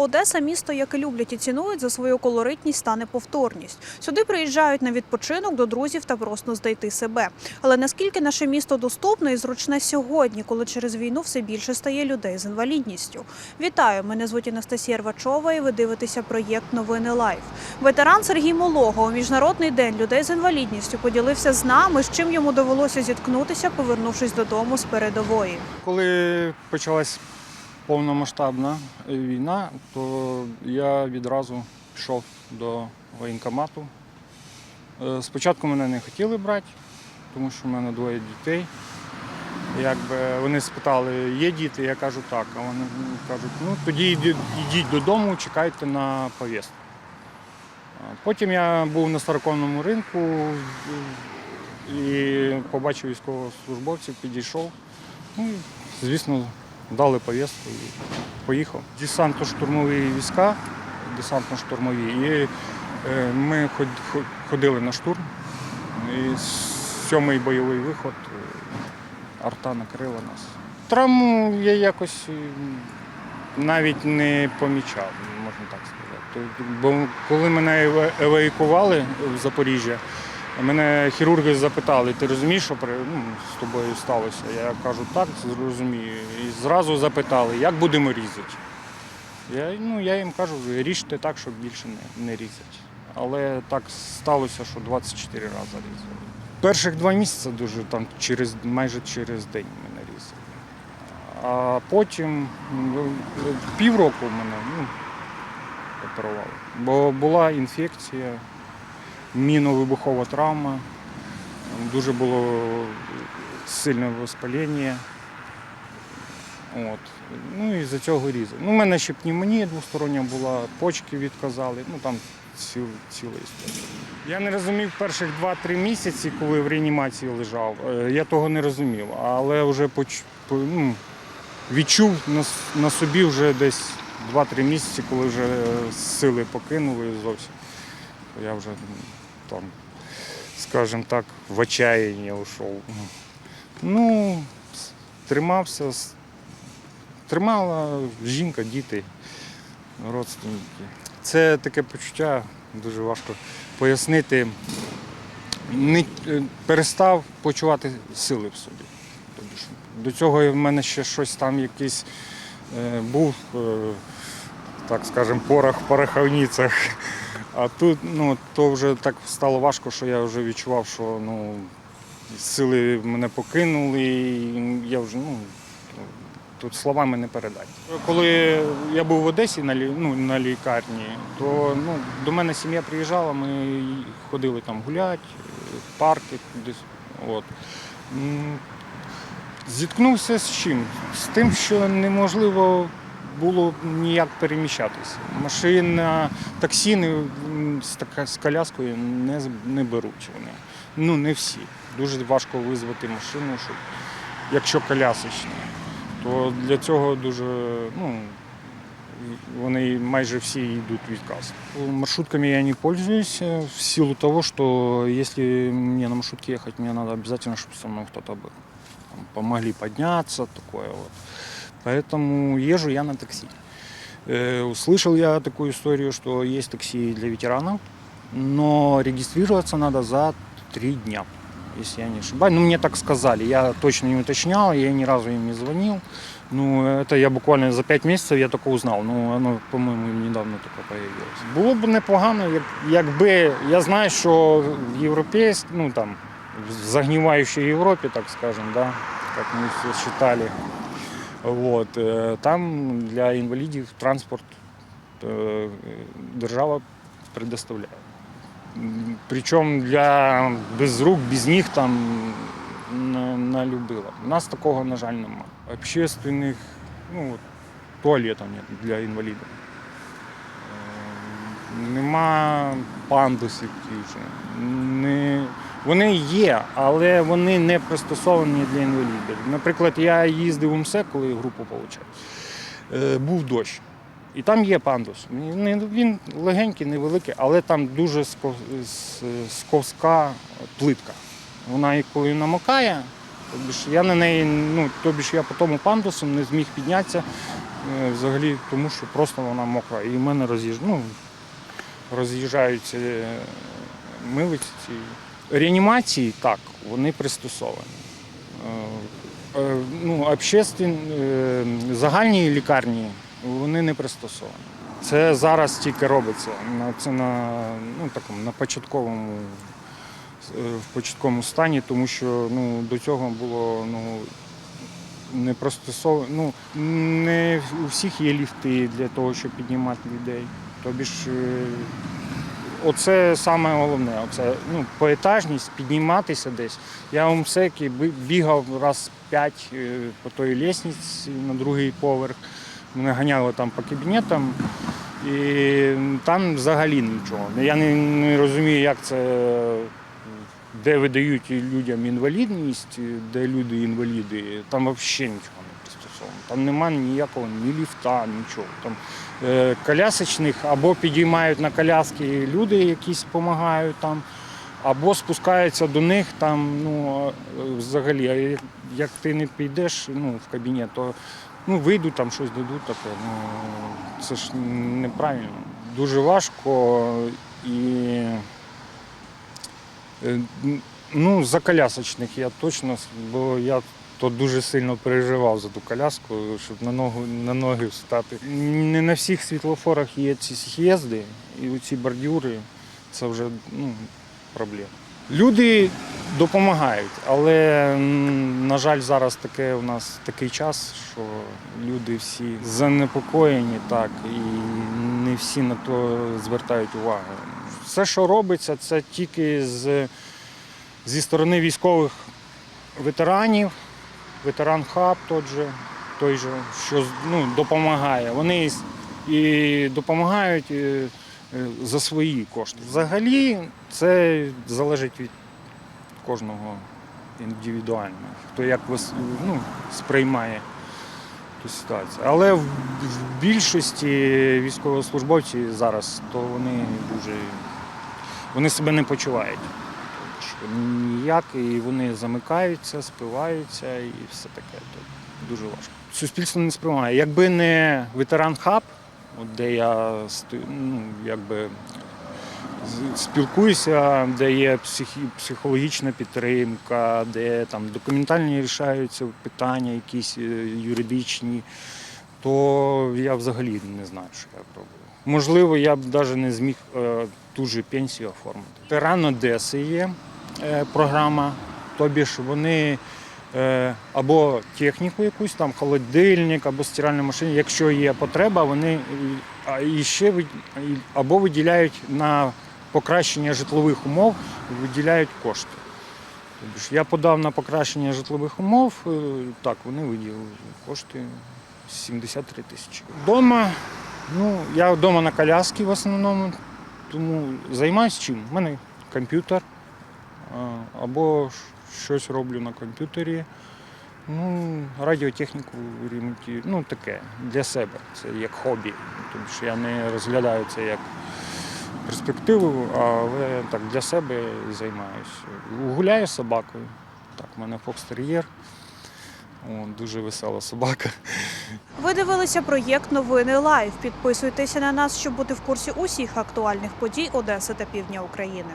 Одеса місто, яке люблять і цінують за свою колоритність та неповторність. Сюди приїжджають на відпочинок до друзів та просто знайти себе. Але наскільки наше місто доступне і зручне сьогодні, коли через війну все більше стає людей з інвалідністю? Вітаю! Мене звуть Анастасія Рвачова, і ви дивитеся проєкт Новини Лайф. Ветеран Сергій Молого у міжнародний день людей з інвалідністю поділився з нами, з чим йому довелося зіткнутися, повернувшись додому з передової. Коли почалась повномасштабна війна, то я відразу пішов до воєнкомату. Е, Спочатку мене не хотіли брати, тому що в мене двоє дітей. Якби вони спитали, є діти, я кажу так. А вони кажуть, ну тоді йдіть додому, чекайте на повістку. Потім я був на староконному ринку і побачив військовослужбовців, підійшов. Ну, звісно, дали повістку і поїхав. Десантно-штурмові війська, десантно-штурмові. І е, ми ход- ход- ходили на штурм. І сьомий бойовий виход, е, арта накрила нас. Травму я якось навіть не помічав, можна так сказати. Бо коли мене евакуювали в Запоріжжя, Мене хірурги запитали, ти розумієш, що ну, з тобою сталося? Я кажу, так, зрозумію. І зразу запитали, як будемо різати. Я, ну, я їм кажу, ріжте так, щоб більше не, не різати. Але так сталося, що 24 рази різали. Перших два місяці дуже там через, майже через день мене різали. А потім ну, півроку мене ну, оперували. Бо була інфекція міновибухова травма, дуже було сильне воспаління. От. Ну і за цього різали. Ну, у мене ще пневмонія двостороння була, почки відказали, ну там ціл, ціла історія. Я не розумів перших 2-3 місяці, коли в реанімації лежав. Е, Я того не розумів, але вже поч... ну, відчув на, на собі вже десь 2-3 місяці, коли вже е, сили покинули зовсім. Я вже там, скажімо так, в отчаянні ушов. Ну, тримався, тримала жінка, діти, родственники. Це таке почуття дуже важко пояснити. Не, е, перестав почувати сили в собі. Тобто До цього в мене ще щось там якийсь е, був, е, так скажемо, порох в пороховницях. А тут ну, то вже так стало важко, що я вже відчував, що ну, сили мене покинули, і я вже ну, тут словами не передати. Коли я був в Одесі на, ну, на лікарні, то ну, до мене сім'я приїжджала, ми ходили там гуляти, парки кудись. От. Зіткнувся з чим? З тим, що неможливо було ніяк переміщатися. Машина, таксі не, м, з, така, з коляскою не, з- не беруть вони. Ну, не всі. Дуже важко визвати машину, щоб, якщо колясочні. То для цього дуже, ну, вони майже всі йдут в відказ. Маршрутками я не пользуюсь э, в силу того, что если мне на маршрутке ехать, мне надо обязательно, чтобы со мной кто-то был. Там помогли подняться, такое вот. Поэтому езжу я на такси. Э, Услышал я такую историю, что есть такси для ветеранов, но регистрироваться надо за три дня, если я не ошибаюсь. Ну, мне так сказали, я точно не уточнял, я ни разу им не звонил. Ну, это я буквально за пять месяцев я только узнал. Ну, оно, по-моему, недавно только появилось. Було б непогано, як- якби я знаю, що в європейськ, ну там, в загнивающей Європі, так скажем, да, як ми все считали, вот, е, там для інвалідів транспорт е, держава предоставляє. Причому для без рук, без ніг там не, не любила. У нас такого, на жаль, немає. Общественних ну, от, туалетів для інвалідів. Е, Нема пандусів ті ж. Не... Вони є, але вони не пристосовані для інвалідів. Наприклад, я їздив в МСЕ, коли групу отримав. Був дощ. І там є пандус. Він легенький, невеликий, але там дуже ско- сковська плитка. Вона коли намокає, тобі ж я на неї, ну тобі ж я по тому пандусу не зміг піднятися, е, взагалі тому, що просто вона мокра. І в мене роз'їж... ну, роз'їжджаються е, милиці. Реанімації так, вони пристосовані. Е, е, Ну, загальні лікарні вони не пристосовані. Це зараз тільки робиться. Це на, ну, такому, на початковому, в початковому стані, тому що ну, до цього було ну, не пристосовано. Ну, не у всіх є ліфти для того, щоб піднімати людей. Тобі ж е, оце саме головне. Оце, ну, поетажність, підніматися десь. Я в МСЕКі бігав раз п'ять е, по той лісниці на другий поверх. Мене ганяли там по кабінетам. І там взагалі нічого. Я не, не розумію, як це, де видають людям інвалідність, де люди інваліди. Там взагалі нічого. Там немає ніякого ні ліфта, нічого. Там е, колясочних або підіймають на коляски люди, якісь допомагають там, або спускаються до них там, ну, е, взагалі, як- ти не підеш ну, в кабінет, то ну, вийдуть там щось дадуть таке. Ну, це ж неправильно. Дуже важко і е, ну, за колясочних я точно, бо я то дуже сильно переживав за ту коляску, щоб на, ногу, на ноги встати. Не на всіх світлофорах є ці з'їзди і ці бордюри це вже ну, проблема. Люди допомагають, але, на жаль, зараз таке у нас такий час, що люди всі занепокоєні так, і не всі на то звертають увагу. Все, що робиться, це тільки з, зі сторони військових ветеранів, ветеран хаб той же, той же що ну, допомагає. Вони і- і допомагають е, е, за свої кошти. Взагалі це залежить від кожного індивідуально, хто як ну, сприймає ту ситуацію. Але в, в більшості військовослужбовців зараз то вони дуже вони себе не почувають. Ніяк, і вони замикаються, спиваються і все таке. То дуже важко. Суспільство не сприймає. Якби не ветеран хаб, де я ну, якби спілкуюся, де є психологічна підтримка, де там документальні рішаються питання, якісь е, юридичні, то я взагалі не знаю, що я б робив. Можливо, я б навіть не зміг е, ту же пенсію оформити. Тиран Одеси є програма, тобі ж вони е, або техніку якусь, там холодильник, або стиральну машину, якщо є потреба, вони е, ще або виділяють на покращення житлових умов, виділяють кошти. Тобі ж Я подав на покращення житлових умов, е, так, вони виділили кошти 73 тисячі. Дома, ну, я вдома на коляскі в основному, тому займаюся чим? У мене комп'ютер або щось роблю на комп'ютері. Ну, радіотехніку ремонтую, ну таке для себе. Це як хобі. Тому що я не розглядаю це як перспективу, але так для себе займаюся. Гуляю з собакою. Так, у мене фокстер'єр. Дуже весела собака. Ви дивилися проєкт Новини Лайв. Підписуйтеся на нас, щоб бути в курсі усіх актуальних подій Одеси та півдня України.